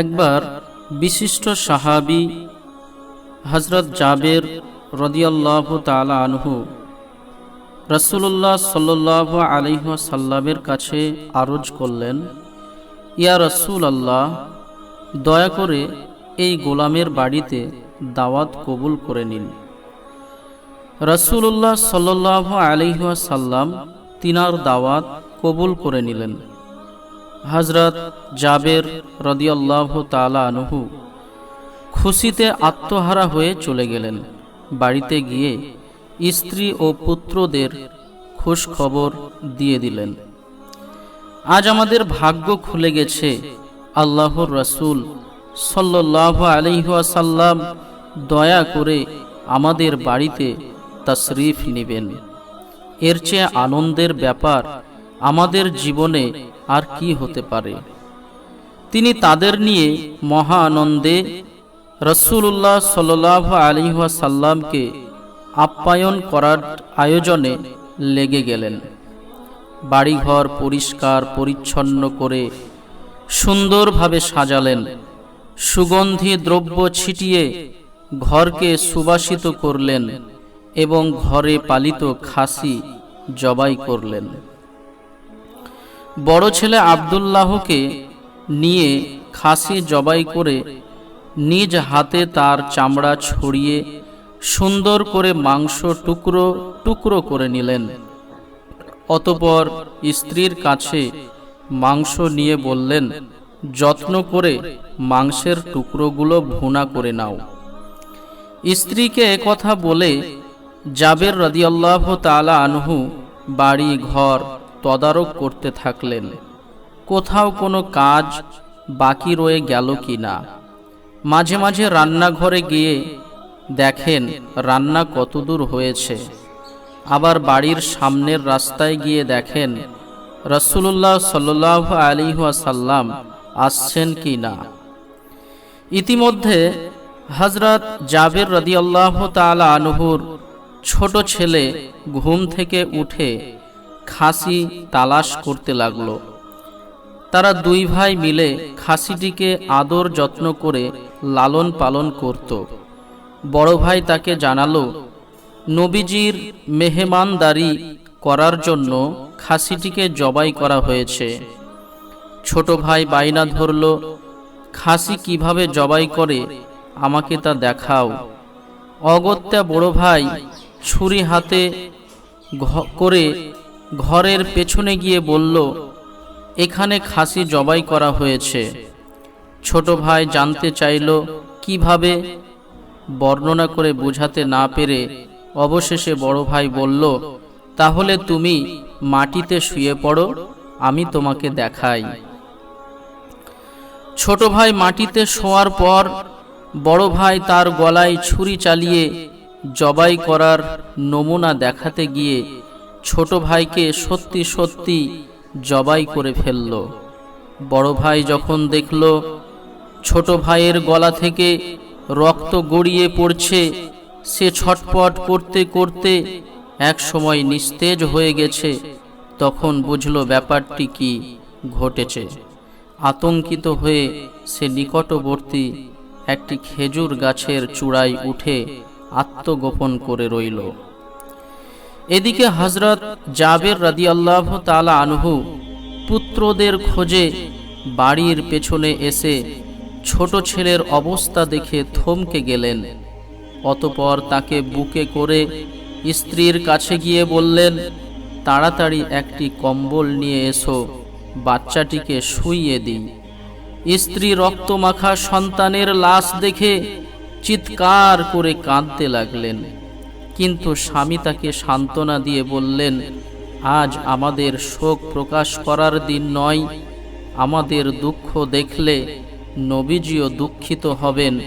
একবার বিশিষ্ট সাহাবি হজরত জাবের রদিয়াল্লাহ তালা আনহু রসুল্লাহ সাল্লাহ আলিহাসাল্লামের কাছে আরজ করলেন, ইয়া রসুল আল্লাহ দয়া করে এই গোলামের বাড়িতে দাওয়াত কবুল করে নিন। রসুল্লাহ সাল্লাহ আলিহাসাল্লাম তিনার দাওয়াত কবুল করে নিলেন। হজরত জাবের রদিয়াল্লাহ তালা আনহু খুশিতে আত্মহারা হয়ে চলে গেলেন। বাড়িতে গিয়ে স্ত্রী ও পুত্রদের খবর দিয়ে দিলেন। আজ আমাদের ভাগ্য খুলে গেছে আল্লাহর রসুল সাল্লাহ আলহাসাল্লাম দয়া করে আমাদের বাড়িতে তশরিফ নেবেন। এর চেয়ে আনন্দের ব্যাপার আমাদের জীবনে আর কি হতে পারে? তিনি তাদের নিয়ে মহা আনন্দে রসুল্লাহ সাল্লাহ আলিহাসাল্লামকে আপ্যায়ন করার আয়োজনে লেগে গেলেন। বাড়িঘর পরিষ্কার পরিচ্ছন্ন করে সুন্দরভাবে সাজালেন। সুগন্ধি দ্রব্য ছিটিয়ে ঘরকে সুবাসিত করলেন এবং ঘরে পালিত খাসি জবাই করলেন। বড় ছেলে আবদুল্লাহকে নিয়ে খাসি জবাই করে নিজ হাতে তার চামড়া ছড়িয়ে সুন্দর করে মাংস টুকরো টুকরো করে নিলেন। অতপর স্ত্রীর কাছে মাংস নিয়ে বললেন, যত্ন করে মাংসের টুকরোগুলো ভুনা করে নাও। স্ত্রীকে কথা বলে জাবের রদিয়াল্লাহ তালা আনহু বাড়ি, ঘর তদারক করতে থাকলেন। কোথাও কোনো কাজ বাকি রয়ে গেল কি না মাঝে মাঝে রান্নাঘরে গিয়ে দেখেন রান্না কতদূর হয়েছে। আবার বাড়ির সামনের রাস্তায় গিয়ে দেখেন রসুল্লাহ সাল্লাহ আলিহাসাল্লাম আসছেন কি না ইতিমধ্যে হজরত জাবের রদিয়াল্লাহ তালা আনহুর ছোট ছেলে ঘুম থেকে উঠে খাসি তালাশ করতে লাগল। তারা দুই ভাই মিলে খাসিটিকে আদর যত্ন করে লালন পালন করত। বড় ভাই তাকে জানালো, নবীজির মেহমানদারি করার জন্য খাসিটিকে জবাই করা হয়েছে। ছোট ভাই বাইনা ধরল, খাসি কীভাবে জবাই করে, আমাকে তা দেখাও। অগত্যা বড় ভাই ছুরি হাতে করে ঘরের পেছনে গিয়ে বলল, এখানে খাসি জবাই করা হয়েছে। ছোট ভাই জানতে চাইল, কীভাবে? বর্ণনা করে বোঝাতে না পেরে অবশেষে বড় ভাই বলল, তাহলে তুমি মাটিতে শুয়ে পড়ো, আমি তোমাকে দেখাই। ছোট ভাই মাটিতে শোয়ার পর বড় ভাই তার গলায় ছুরি চালিয়ে জবাই করার নমুনা দেখাতে গিয়ে ছোট ভাইকে সত্যি সত্যি জবাই করে ফেলল। বড় ভাই যখন দেখল, ছোট ভাইয়ের গলা থেকে রক্ত গড়িয়ে পড়ছে, সে ছটপট করতে করতে এক সময় নিস্তেজ হয়ে গেছে। তখন বুঝল ব্যাপারটি কি ঘটেছে। আতঙ্কিত হয়ে সে নিকটবর্তী একটি খেজুর গাছের চূড়ায় উঠে আত্মগোপন করে রইল। এদিকে হজরত জাবের রাদিয়াল্লাহ তালা আনহু পুত্রদের খোঁজে বাড়ির পেছনে এসে ছোট ছেলের অবস্থা দেখে থমকে গেলেন। অতপর তাকে বুকে করে স্ত্রীর কাছে গিয়ে বললেন, তাড়াতাড়ি একটি কম্বল নিয়ে এসো, বাচ্চাটিকে শুইয়ে দিই। স্ত্রী রক্তমাখা সন্তানের লাশ দেখে চিৎকার করে কাঁদতে লাগলেন। কিন্তু স্বামী তাকে সান্ত্বনা দিয়ে বললেন, আজ আমাদের শোক প্রকাশ করার দিন নয়। আমাদের দুঃখ দেখলে নবীজিও দুঃখিত হবেন।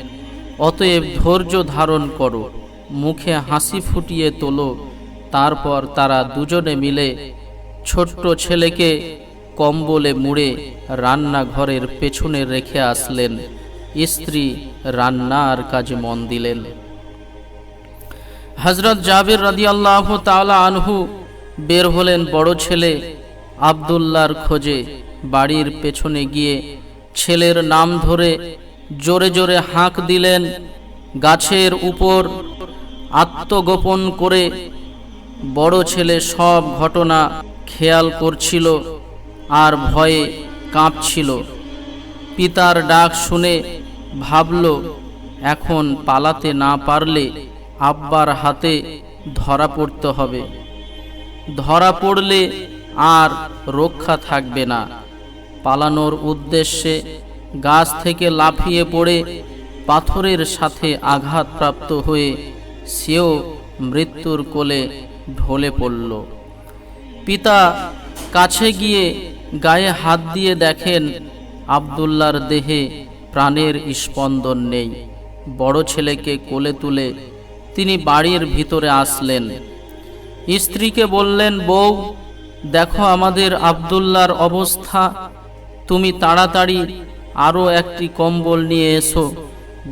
অতএব ধৈর্য ধারণ করো, মুখে হাসি ফুটিয়ে তোলো। তারপর তারা দুজনে মিলে ছোট্ট ছেলেকে কম্বলে মুড়ে রান্নাঘরের পেছনে রেখে আসলেন। স্ত্রী রান্নার কাজে মন দিলেন। হজরত জাবির রাদিয়াল্লাহ তাআলা আনহু বের হলেন বড় ছেলে আবদুল্লার খোঁজে বাড়ির পেছনে গিয়ে ছেলের নাম ধরে জোরে জোরে হাঁক দিলেন, গাছের উপর আত্মগোপন করে বড় ছেলে সব ঘটনা খেয়াল করছিল আর ভয়ে কাঁপছিল। পিতার ডাক শুনে ভাবল, এখন পালাতে না পারলে আব্বার হাতে ধরা পড়তে হবে। ধরা পড়লে আর রক্ষা থাকবে না। পালানোর উদ্দেশ্যে গাছ থেকে লাফিয়ে পড়ে পাথরের সাথে আঘাতপ্রাপ্ত হয়ে সেও মৃত্যুর কোলে ঢলে পড়ল। পিতা কাছে গিয়ে গায়ে হাত দিয়ে দেখেন আবদুল্লার দেহে প্রাণের স্পন্দন নেই। বড় ছেলেকে কোলে তুলে তিনি বাড়ির ভিতরে আসলেন। স্ত্রীকে বললেন, বউ, দেখো আমাদের আবদুল্লার অবস্থা। তুমি তাড়াতাড়ি আরও একটি কম্বল নিয়ে এসো।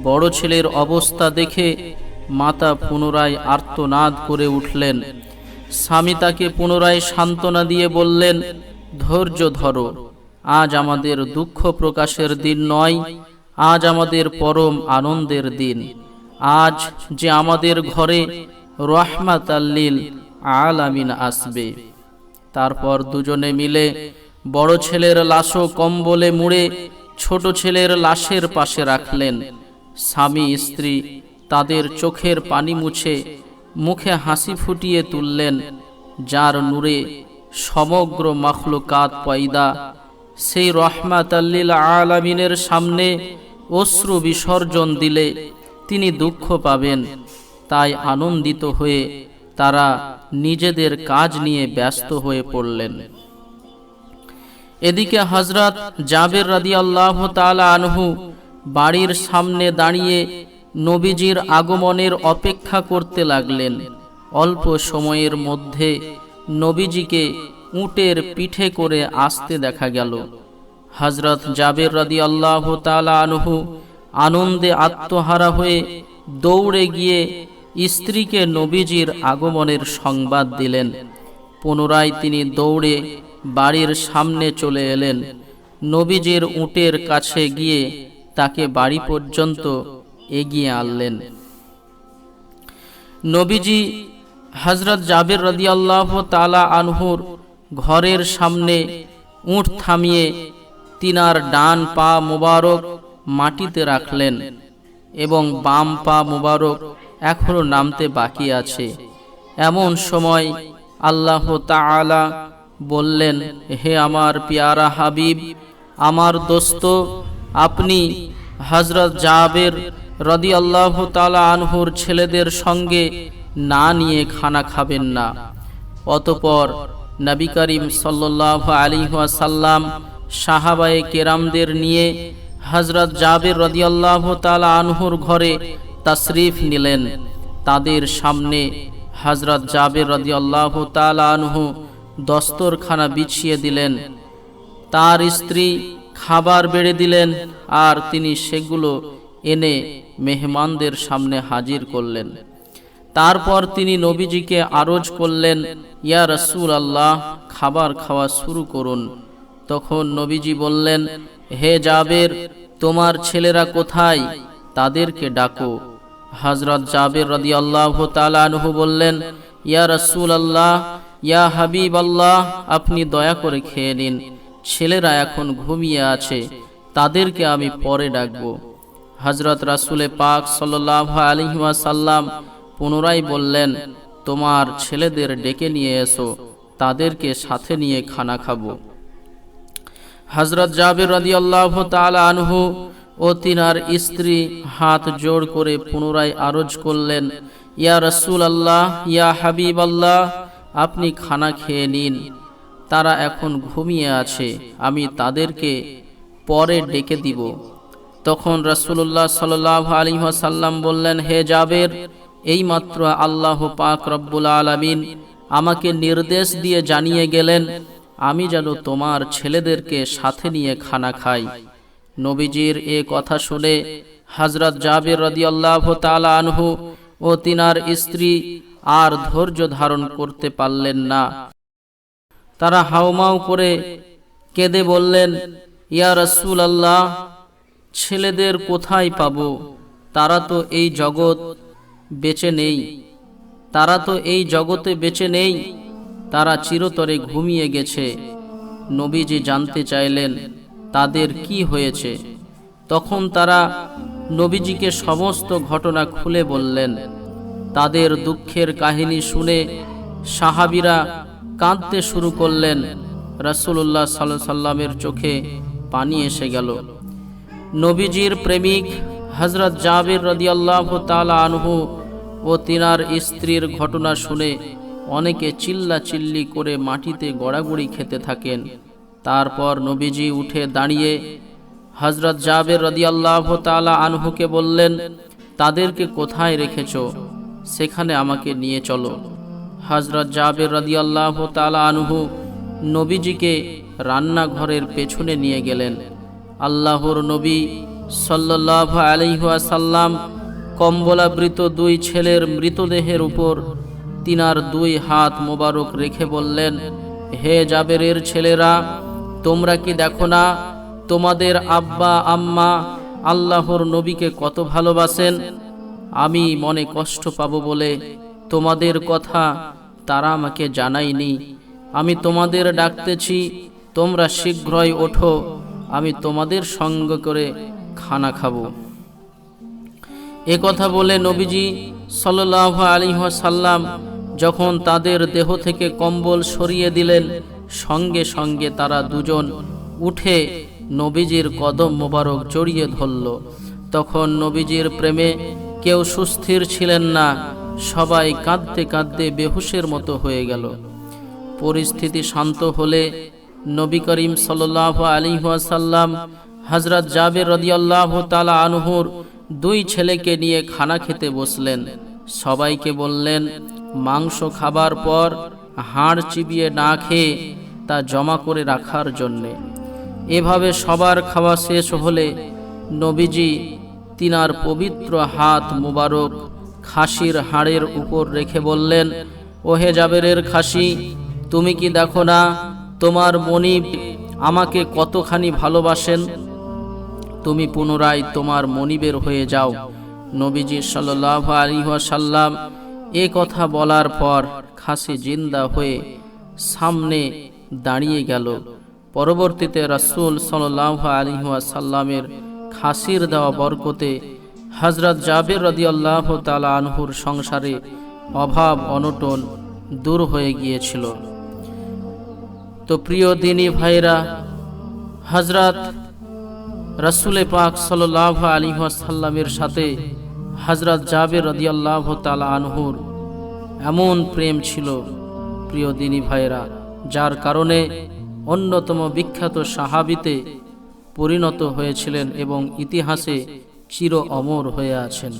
বড় ছেলের অবস্থা দেখে মাতা পুনরায় আর্তনাদ করে উঠলেন। স্বামী তাকে পুনরায় সান্ত্বনা দিয়ে বললেন, ধৈর্য ধরো। আজ আমাদের দুঃখ প্রকাশের দিন নয়, আজ আমাদের পরম আনন্দের দিন। আজ যে আমাদের ঘরে রহমাত আল্লিল আলামিন আসবে। তারপর দুজনে মিলে বড় ছেলের লাশও কম্বলে মুড়ে ছোট ছেলের লাশের পাশে রাখলেন। স্বামী, স্ত্রী তাদের চোখের পানি মুছে মুখে হাসি ফুটিয়ে তুললেন, যার নূরে সমগ্র মখলুকাত পয়দা। সেই রহমাত আল্লিল আলামিনের সামনে অশ্রু বিসর্জন দিলে তিনি দুঃখ পাবেন। তাই আনন্দিত হয়ে তারা নিজেদের কাজ নিয়ে ব্যস্ত হয়ে পড়লেন। এদিকে হজরত জাবের রাদি আল্লাহ তালা আনহু বাড়ির সামনে দাঁড়িয়ে নবীজির আগমনের অপেক্ষা করতে লাগলেন। অল্প সময়ের মধ্যে নবীজিকে উটের পিঠে করে আসতে দেখা গেল। হজরত জাবের রাদি আল্লাহ তালা আনহু আনন্দে আত্মহারা হয়ে দৌড়ে গিয়ে স্ত্রীকে নবীজির আগমনের সংবাদ দিলেন। পুনরায় তিনি দৌড়ে বাড়ির সামনে চলে এলেন। নবীজির উটের কাছে গিয়ে তাকে বাড়ি পর্যন্ত এগিয়ে আনলেন। নবীজি হজরত জাবের রদিয়াল্লাহ তালা আনহুর ঘরের সামনে উঠ থামিয়ে তিনার ডান পা মোবারক মাটিতে রাখলেন এবং বাম পা মোবারক এখনও নামতে বাকি আছে। এমন সময় আল্লাহ তাআলা বললেন, হে আমার পিয়ারা হাবিব, আমার দোস্ত, আপনি হজরত জাবের রদি আল্লাহ তালা আনহুর ছেলেদের সঙ্গে না নিয়ে খানা খাবেন না। অতপর নবী করিম সাল্লাহ আলী সাল্লাম সাহাবায়ে কেরামদের নিয়ে হজরত জাবের রদিয়াল্লাহ তালা আনহুর ঘরে তশরিফ নিলেন। তাদের সামনে হজরত জাবের রদিয়াল্লাহ তালা আনহু দস্তরখানা বিছিয়ে দিলেন। তার স্ত্রী খাবার বেড়ে দিলেন আর তিনি সেগুলো এনে মেহমানদের সামনে হাজির করলেন। তারপর তিনি নবীজিকে আরজ করলেন, ইয়া রসুল আল্লাহ খাবার খাওয়া শুরু করুন। তখন নবীজি বললেন হে জাবের, তোমার ছেলেরা কোথায়? তাদেরকে ডাকো। হজরত জাবের রদি আল্লাহ তালানহু বললেন, ইয়া রসুল আল্লাহ ইয়া হাবিব আল্লাহ আপনি দয়া করে খেয়ে নিন। ছেলেরা এখন ঘুমিয়ে আছে, তাদেরকে আমি পরে ডাকবো। হজরত রাসুলে পাক সাল্লাহ আলিহাসাল্লাম পুনরায় বললেন, তোমার ছেলেদের ডেকে নিয়ে এসো, তাদেরকে সাথে নিয়ে খানা খাব। হজরত জাবির রাদি আল্লাহ তালা আনহু ও তিনার স্ত্রী হাত জোড় করে পুনরায় আরজ করলেন, ইয়া রসুল আল্লাহ ইয়া হাবিব আল্লাহ আপনি খানা খেয়ে নিন। তারা এখন ঘুমিয়ে আছে, আমি তাদেরকে পরে ডেকে দিব। তখন রসুল্লাহ সাল্লাহ আলী সাল্লাম বললেন, হে জাবের, এইমাত্র আল্লাহ পাক রব্বুল আলমিন আমাকে নির্দেশ দিয়ে জানিয়ে গেলেন আমি যেন তোমার ছেলেদেরকে সাথে নিয়ে খানা খাই। নবীজির এ কথা শুনে হজরত জাবির রদিয়াল্লাহ তালা আনহু ও তিনার স্ত্রী আর ধৈর্য ধারণ করতে পারলেন না। তারা হাউমাউ করে কেঁদে বললেন, ইয়া রসুল আল্লাহ ছেলেদের কোথায় পাব? তারা তো এই জগৎ বেঁচে নেই। তারা তো এই জগতে বেঁচে নেই। তারা চিরতরে ঘুমিয়ে গেছে। নবীজি জানতে চাইলেন, তাদের কি হয়েছে? তখন তারা নবীজিকে সমস্ত ঘটনা খুলে বললেন। তাদের দুঃখের কাহিনী শুনে সাহাবিরা কাঁদতে শুরু করলেন। রাসূলুল্লাহ সাল্লাহ সাল্লামের চোখে পানি এসে গেল। নবীজির প্রেমিক হজরত জাবির রদিয়াল্লাহ তালা আনহু ও তিনার স্ত্রীর ঘটনা শুনে অনেকে চিল্লা চিল্লি করে মাটিতে গড়াগড়ি খেতে থাকেন। তারপর নবীজি উঠে দাঁড়িয়ে হজরত জাবের রদিয়াল্লাহ তালা আনহুকে বললেন, তাদেরকে কোথায় রেখেছ? সেখানে আমাকে নিয়ে চলো। হজরত জাবের রদিয়াল্লাহ তালা আনহু নবীজিকে রান্নাঘরের পেছনে নিয়ে গেলেন। আল্লাহর নবী সাল্লাহ আলিহাসাল্লাম কম্বলাবৃত দুই ছেলের মৃতদেহের উপর তিনার দুই হাত মোবারক রেখে বললেন, হে জাবেরের ছেলেরা, তোমরা কি দেখো না, তোমাদের আব্বা, আম্মা আল্লাহর নবীকে কত ভালোবাসেন? আমি মনে কষ্ট পাবো বলে তোমাদের কথা তারা আমাকে জানায়নি। আমি তোমাদের ডাকতেছি, তোমরা শীঘ্রই ওঠো, আমি তোমাদের সঙ্গ করে খানা খাব। এ কথা বলে নবীজি সাল্লাহ আলী সাল্লাম যখন তাদের দেহ থেকে কম্বল সরিয়ে দিলেন, সঙ্গে সঙ্গে তারা দুজন উঠে নবীজির কদম মোবারক জড়িয়ে ধরল। তখন নবীজির প্রেমে কেউ সুস্থির ছিলেন না, সবাই কাঁদতে কাঁদতে বেহুশের মতো হয়ে গেল। পরিস্থিতি শান্ত হলে নবী করিম সাল্লাহ আলী সাল্লাম হজরত জাবের রদিয়াল্লাহ তালা আনহুর দুই ছেলেকে নিয়ে খানা খেতে বসলেন। সবাইকে বললেন, মাংস খাবার পর হাড় চিবিয়ে না খেয়ে তা জমা করে রাখার জন্যে। এভাবে সবার খাওয়া শেষ হলে নবীজি তিনার পবিত্র হাত মুবারক খাসির হাড়ের উপর রেখে বললেন, ওহে জাবেরের খাসি, তুমি কি দেখো না, তোমার মনিব আমাকে কতখানি ভালোবাসেন? তুমি পুনরায় তোমার মনিবের হয়ে যাও। নবীজি সাল্লাহ আলিহাসাল্লাম এ কথা বলার পর খাসি জিন্দা হয়ে সামনে দাঁড়িয়ে গেল। পরবর্তীতে রাসুল সাল্লাহ আলিহাসাল্লামের খাসির দেওয়া বরকতে হজরত জাবের রদিয়াল্লাহ তালা আনহুর সংসারে অভাব অনটন দূর হয়ে গিয়েছিল। তো প্রিয় দিনী ভাইরা হজরত রসুলে পাক সাল্লাহ আলী সাল্লামের সাথে হজরত জাবের রদিয়াল্লাহ তালা আনহুর এমন প্রেম ছিল, প্রিয় দিনী ভাইরা যার কারণে অন্যতম বিখ্যাত সাহাবিতে পরিণত হয়েছিলেন এবং ইতিহাসে চির অমর হয়ে আছেন।